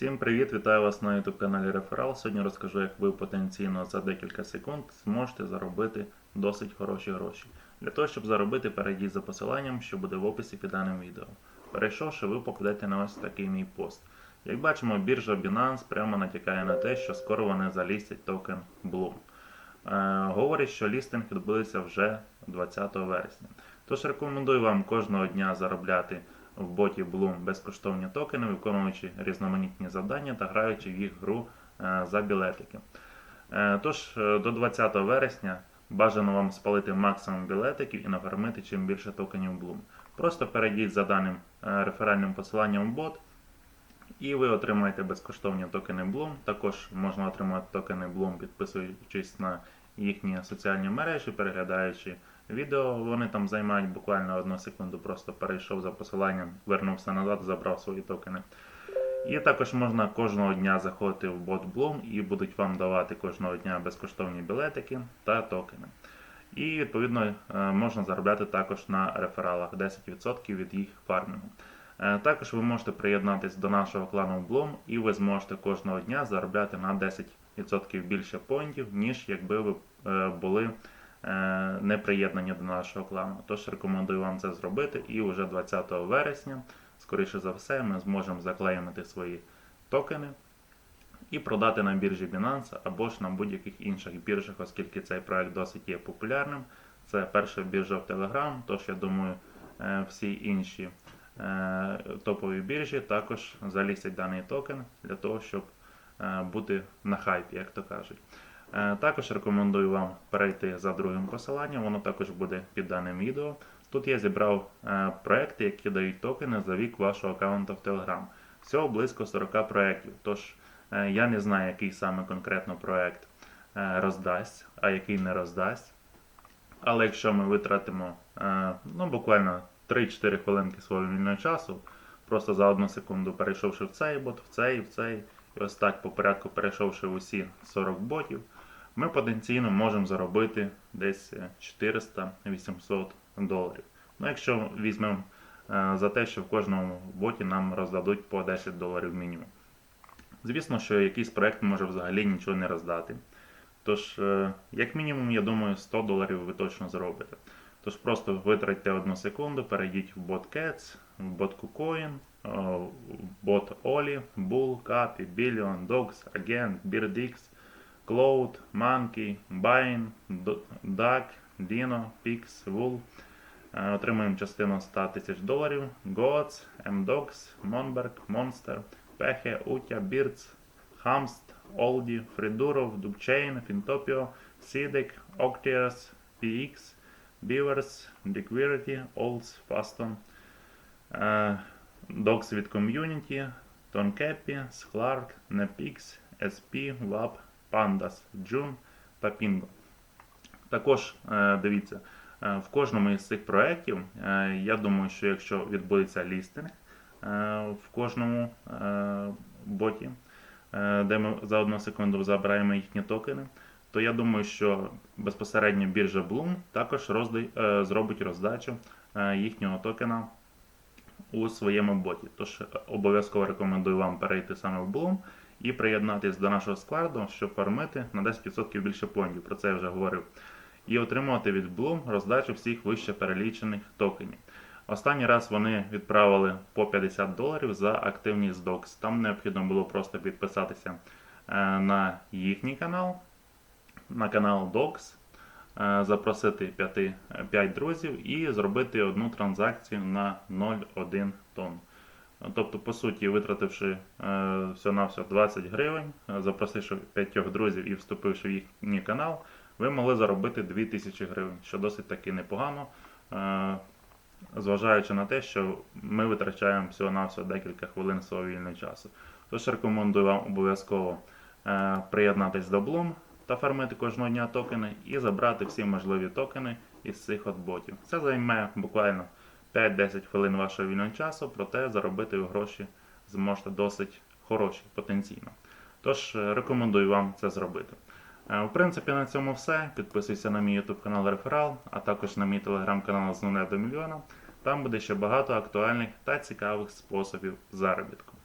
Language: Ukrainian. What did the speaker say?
Всім привіт! Вітаю вас на YouTube каналі Реферал. Сьогодні розкажу, як ви потенційно за декілька секунд зможете заробити досить хороші гроші. Для того, щоб заробити, перейдіть за посиланням, що буде в описі під даним відео. Перейшовши, ви попадете на ось такий мій пост. Як бачимо, біржа Binance прямо натякає на те, що скоро вони залістять токен Bloom. Е, говорять, що лістинг відбудеться вже 20 вересня. Тож рекомендую вам кожного дня заробляти в боті Bloom безкоштовні токени, виконуючи різноманітні завдання та граючи в їх гру е, за білетики. Е, Тож е, до 20 вересня бажано вам спалити максимум білетиків і нафармити чим більше токенів Bloom. Просто перейдіть за даним реферальним посиланням в бот. І ви отримаєте безкоштовні токени Bloom. Також можна отримати токени Bloom, підписуючись на їхні соціальні мережі, переглядаючи відео. Вони там займають буквально одну секунду, просто перейшов за посиланням, вернувся назад, забрав свої токени. І також можна кожного дня заходити в бот Bloom і будуть вам давати кожного дня безкоштовні білетики та токени. І відповідно е, можна заробляти також на рефералах 10% від їх фармінгу. Е, Також ви можете приєднатись до нашого клану Bloom і ви зможете кожного дня заробляти на 10% більше поінтів, ніж якби ви е, були не приєднані до нашого клану. Тож рекомендую вам це зробити і вже 20 вересня, скоріше за все, ми зможемо заклеймити свої токени і продати на біржі Binance або ж на будь-яких інших біржах, оскільки цей проект досить є популярним. Це перша біржа в Telegram, тож я думаю, е, всі інші е, топові біржі також залізять даний токен для того, щоб е, бути на хайпі, як то кажуть. Е, Також рекомендую вам перейти за другим посиланням, воно також буде під даним відео. Тут я зібрав е, проекти, які дають токени за вік вашого аккаунту в Telegram. Всього близько 40 проєктів. Тож е, я не знаю, який саме конкретно проект е, роздасть, а який не роздасть. Але якщо ми витратимо ну, буквально 3-4 хвилинки свого вільного часу, просто за одну секунду перейшовши в цей бот, в цей, в цей, і ось так по порядку перейшовши в усі 40 ботів, ми потенційно можемо заробити десь е, 400-800 доларів. Ну, якщо візьмемо е, за те, що в кожному боті нам роздадуть по 10 доларів мінімум. Звісно, що якийсь проект може взагалі нічого не роздати. Тож, е, як мінімум, я думаю, 100 доларів ви точно заробите. Тож просто витратьте одну секунду, перейдіть в бот Cats, в бот KuCoin, е, в бот Oli, Bull, Capi, Billion, Dogs, Agent, BeardX, Cloud, Monkey, Bine, Duck, Dino, Pix, Wool. Е, Отримуємо частину 100 тисяч доларів. Goats, MDogs, Monberg, Monster, Peche, Utya, Birds, Hamst, Олді, Фридуров, Дубчейн, Фінтопіо, Сідик, Octius, PX, Beavers, Liquidity, Olds, Faston, е, Dogs від Community, Tonkeppi, Sklark, Nepix, SP, Lab, Pandas, June та Pingo. Також е, дивіться, е, в кожному із цих проєктів, е, я думаю, що якщо відбудеться лістинг в кожному боті, де ми за одну секунду забираємо їхні токени, то я думаю, що безпосередньо біржа Bloom також роздай, зробить роздачу їхнього токена у своєму боті. Тож обов'язково рекомендую вам перейти саме в Bloom і приєднатись до нашого складу, щоб фармити на 10% більше поінтів. Про це я вже говорив. І отримувати від Bloom роздачу всіх вище перелічених токенів. Останній раз вони відправили по 50 доларів за активність DOX. Там необхідно було просто підписатися е, на їхній канал, на канал DOX, е, запросити 5, 5 друзів і зробити одну транзакцію на 0,1 тонн. Тобто, по суті, витративши е, всього-навсього 20 гривень, е, запросивши 5 друзів і вступивши в їхній канал, ви могли заробити 2000 гривень, що досить таки непогано, е, зважаючи на те, що ми витрачаємо всього-навсього декілька хвилин свого вільного часу. Тож рекомендую вам обов'язково е, приєднатись до Bloom та фармити кожного дня токени і забрати всі можливі токени із цих от ботів. Це займе буквально 5-10 хвилин вашого вільного часу, проте заробити гроші зможете досить хороші потенційно. Тож е, рекомендую вам це зробити. Е, В принципі, на цьому все. Підписуйся на мій YouTube канал Реферал, а також на мій телеграм-канал з нуля до мільйона. Там буде ще багато актуальних та цікавих способів заробітку.